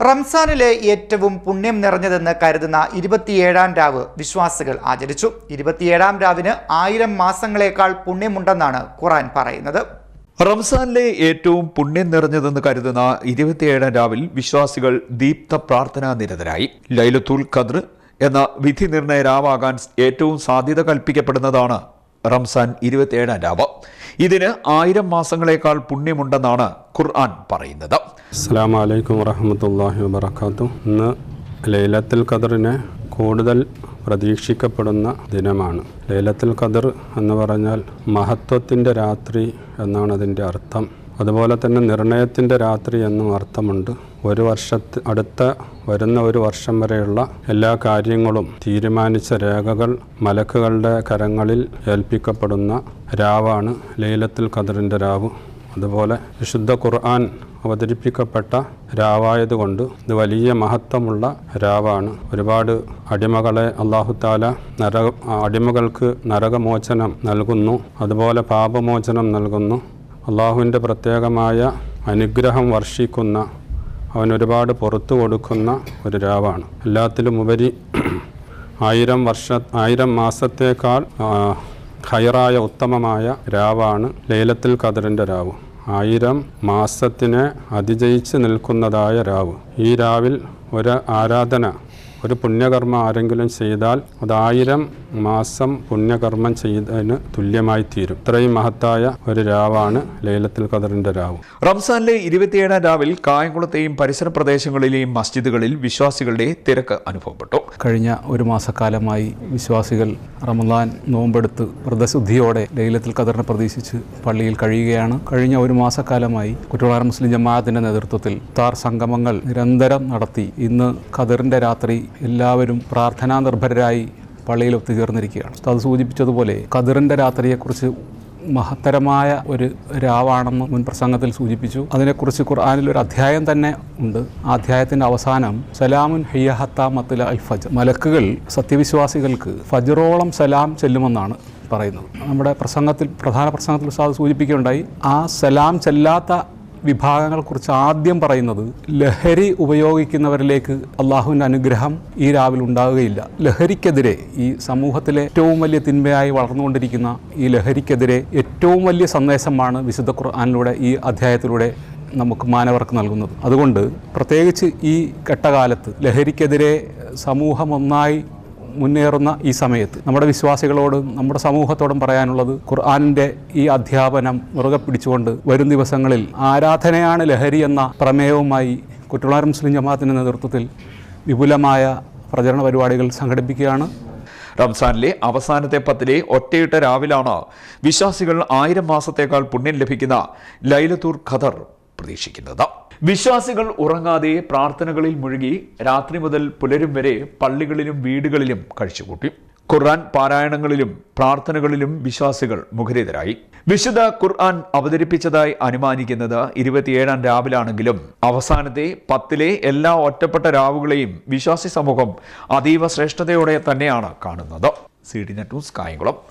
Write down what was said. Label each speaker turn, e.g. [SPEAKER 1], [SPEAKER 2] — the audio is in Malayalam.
[SPEAKER 1] റംസാനിലെ ഏറ്റവും പുണ്യം നിറഞ്ഞതെന്ന് കരുതുന്ന ഇരുപത്തിയേഴാം രാവ് വിശ്വാസികൾ ആചരിച്ചു. ഇരുപത്തിയേഴാം രാവിന് ആയിരം മാസങ്ങളേക്കാൾ പുണ്യമുണ്ടെന്നാണ് ഖുറാൻ പറയുന്നത്.
[SPEAKER 2] റംസാനിലെ ഏറ്റവും പുണ്യം നിറഞ്ഞതെന്ന് കരുതുന്ന ഇരുപത്തിയേഴാം രാവിൽ വിശ്വാസികൾ ദീപ്ത പ്രാർത്ഥനാ നിരതരായി. ലൈലത്തുൽ ഖദ്ർ എന്ന വിധി നിർണയ രാവാകാൻ ഏറ്റവും സാധ്യത കൽപ്പിക്കപ്പെടുന്നതാണ് റംസാൻ ഇരുപത്തിയേഴാം രാവ്. ഇതിന് ആയിരം മാസങ്ങളേക്കാൾ പുണ്യമുണ്ടെന്നാണ് ഖുർആൻ പറയുന്നത്.
[SPEAKER 3] അസ്സാം വലൈക്കും വറഹമത്തല്ലാഹി വാത്തു ഇന്ന് ലൈലത്തുൽ ഖദറിനെ കൂടുതൽ പ്രതീക്ഷിക്കപ്പെടുന്ന ദിനമാണ്. ലൈലത്തുൽ ഖദർ എന്ന് പറഞ്ഞാൽ മഹത്വത്തിന്റെ രാത്രി എന്നാണ് അതിന്റെ അർത്ഥം. അതുപോലെ തന്നെ നിർണയത്തിന്റെ രാത്രി എന്നും അർത്ഥമുണ്ട്. ഒരു വർഷത്ത് അടുത്ത വരുന്ന ഒരു വർഷം വരെയുള്ള എല്ലാ കാര്യങ്ങളും തീരുമാനിച്ച രേഖകൾ മലക്കുകളുടെ കരങ്ങളിൽ ഏൽപ്പിക്കപ്പെടുന്ന രാവാണ് ലൈലത്തുൽ ഖദറിന്റെ രാവ്. അതുപോലെ വിശുദ്ധ ഖുർആൻ അവതരിപ്പിക്കപ്പെട്ട രാവായതുകൊണ്ട് ഇത് വലിയ മഹത്വമുള്ള രാവാണ്. ഒരുപാട് അടിമകളെ അള്ളാഹുത്താല നര അടിമകൾക്ക് നരകമോചനം നൽകുന്നു. അതുപോലെ പാപമോചനം നൽകുന്നു. അള്ളാഹുവിന്റെ പ്രത്യേകമായ അനുഗ്രഹം വർഷിക്കുന്ന അവൻ ഒരുപാട് പുറത്തു കൊടുക്കുന്ന ഒരു രാവാണ്. എല്ലാത്തിലും ഉപരി ആയിരം വർഷ ആയിരം മാസത്തേക്കാൾ ഹയറായ ഉത്തമമായ രാവാണ് ലൈലത്തുൽ ഖദറിന്റെ രാവ്. ആയിരം മാസത്തിനെ അതിജയിച്ച് നിൽക്കുന്നതായ രാവ്. ഈ രാവിൽ ഒരു ആരാധന ഒരു പുണ്യകർമ്മ ആരെങ്കിലും ചെയ്താൽ അത് ആയിരം മാസം പുണ്യകർമ്മം ചെയ്തതിന് തുല്യമായി തീരും ഇത്രയും മഹത്തായ ഒരു രാവാണ് ലൈലത്തുൽ കദറിന്റെ രാവ്.
[SPEAKER 2] റംസാനിലെ ഇരുപത്തിയേഴാം രാവിൽ കായംകുളത്തെയും പരിസര പ്രദേശങ്ങളിലെയും മസ്ജിദുകളിൽ വിശ്വാസികളുടെ തിരക്ക് അനുഭവപ്പെട്ടു.
[SPEAKER 4] കഴിഞ്ഞ ഒരു മാസക്കാലമായി വിശ്വാസികൾ റമദാൻ നോമ്പെടുത്ത് വ്രതശുദ്ധിയോടെ ലൈലത്തുൽ ഖദറിനെ പ്രതീക്ഷിച്ച് പള്ളിയിൽ കഴിയുകയാണ്. കഴിഞ്ഞ ഒരു മാസക്കാലമായി കുറ്റവാള മുസ്ലിം ജമാഅത്തിന്റെ നേതൃത്വത്തിൽ താർ സംഗമങ്ങൾ നിരന്തരം നടത്തി. ഇന്ന് ഖദറിന്റെ രാത്രി എല്ലാവരും പ്രാർത്ഥനാ നിർഭരരായി പള്ളിയിൽ ഒത്തുചേർന്നിരിക്കുകയാണ്. അത് സൂചിപ്പിച്ചതുപോലെ കതിറിന്റെ രാത്രിയെക്കുറിച്ച് മഹത്തരമായ ഒരു രാവാണെന്ന് മുൻ പ്രസംഗത്തിൽ സൂചിപ്പിച്ചു. അതിനെക്കുറിച്ച് ഖുർആാനിൽ ഒരു അധ്യായം തന്നെ ഉണ്ട്. ആ അധ്യായത്തിന്റെ അവസാനം സലാമുൻ ഹയ്യഹത്ത മത്തുല അൽ ഫജ് മലക്കുകൾ സത്യവിശ്വാസികൾക്ക് ഫജറോളം സലാം ചെല്ലുമെന്നാണ് പറയുന്നത്. നമ്മുടെ പ്രസംഗത്തിൽ പ്രധാന പ്രസംഗത്തിൽ സാധ് സൂചിപ്പിക്കുകയുണ്ടായി ആ സലാം ചെല്ലാത്ത വിഭാഗങ്ങളെക്കുറിച്ച് ആദ്യം പറയുന്നത് ലഹരി ഉപയോഗിക്കുന്നവരിലേക്ക് അള്ളാഹുവിന്റെ അനുഗ്രഹം ഈ രാവിൽ ഉണ്ടാവുകയില്ല ലഹരിക്കെതിരെ ഈ സമൂഹത്തിലെ ഏറ്റവും വലിയ തിന്മയായി വളർന്നുകൊണ്ടിരിക്കുന്ന ഈ ലഹരിക്കെതിരെ ഏറ്റവും വലിയ സന്ദേശമാണ് വിശുദ്ധ ഖുർആാനിലൂടെ ഈ അധ്യായത്തിലൂടെ നമുക്ക് മാനവർക്ക് നൽകുന്നത്. അതുകൊണ്ട് പ്രത്യേകിച്ച് ഈ ഘട്ടകാലത്ത് ലഹരിക്കെതിരെ സമൂഹം ഒന്നായി മുന്നേറുന്ന ഈ സമയത്ത് നമ്മുടെ വിശ്വാസികളോടും നമ്മുടെ സമൂഹത്തോടും പറയാനുള്ളത് ഖുർആാനിന്റെ ഈ അധ്യാപനം മുറുകെ പിടിച്ചുകൊണ്ട് വരും ദിവസങ്ങളിൽ ആരാധനയാണ് ലഹരി എന്ന പ്രമേയവുമായി കുറ്റവാളം മുസ്ലിം ജമാഅത്തിന്റെ നേതൃത്വത്തിൽ വിപുലമായ പ്രചരണ പരിപാടികൾ സംഘടിപ്പിക്കുകയാണ്.
[SPEAKER 2] റംസാനിലെ അവസാനത്തെ പത്തിലെ ഒറ്റയിട്ട രാവിലാണ് വിശ്വാസികൾ ആയിരം മാസത്തേക്കാൾ പുണ്യം ലഭിക്കുന്ന ലൈലത്തൂർ ഖദർ പ്രതീക്ഷിക്കുന്നത്. വിശ്വാസികൾ ഉറങ്ങാതെ പ്രാർത്ഥനകളിൽ മുഴുകി രാത്രി മുതൽ പുലരും വരെ പള്ളികളിലും വീടുകളിലും കഴിച്ചുകൂട്ടി. ഖുർആൻ പാരായണങ്ങളിലും പ്രാർത്ഥനകളിലും വിശ്വാസികൾ മുഖരിതരായി. വിശുദ്ധ ഖുർആൻ അവതരിപ്പിച്ചതായി അനുമാനിക്കുന്നത് ഇരുപത്തിയേഴാം രാവിലാണെങ്കിലും അവസാനത്തെ പത്തിലെ എല്ലാ ഒറ്റപ്പെട്ട രാവുകളെയും വിശ്വാസി സമൂഹം അതീവ ശ്രേഷ്ഠതയോടെ തന്നെയാണ് കാണുന്നത്. C D net news Kayamkulam.